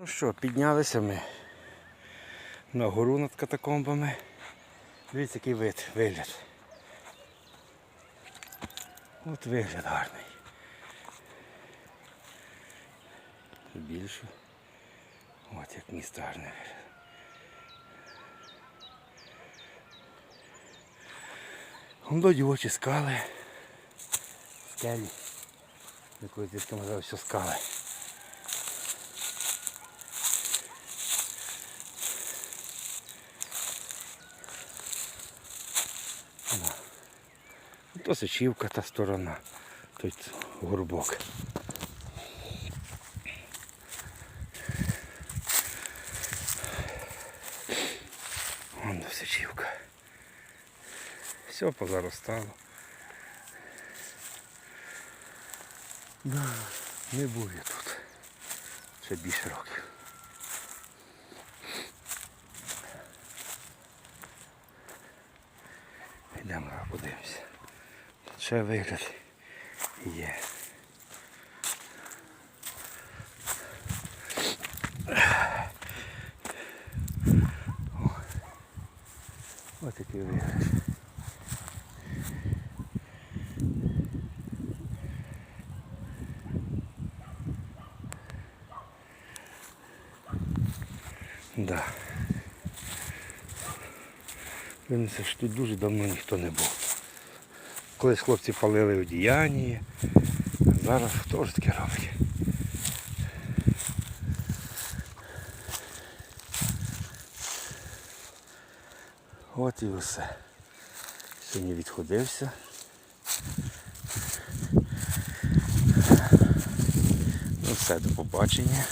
Ну що, піднялися ми на гору над катакомбами. Дивіться, який вид, вигляд. От вигляд гарний. Більше. От як місто гарне вигляд. Вон очі скали. Скелі. Якось десь там що скали. То Сичівка та сторона. Тут горбок. Вон до Сичівка. Все позаростало. Да, не був я тут. Ще більше років. Йдемо подивимося. Ще вигляд є. Ось такий вигляд. Да. Винесе, що тут дуже давно ніхто не був. Колись хлопці палили одіяння, зараз хто ж таке робить? От і все. Сьогодні відходився. Ну все, до побачення.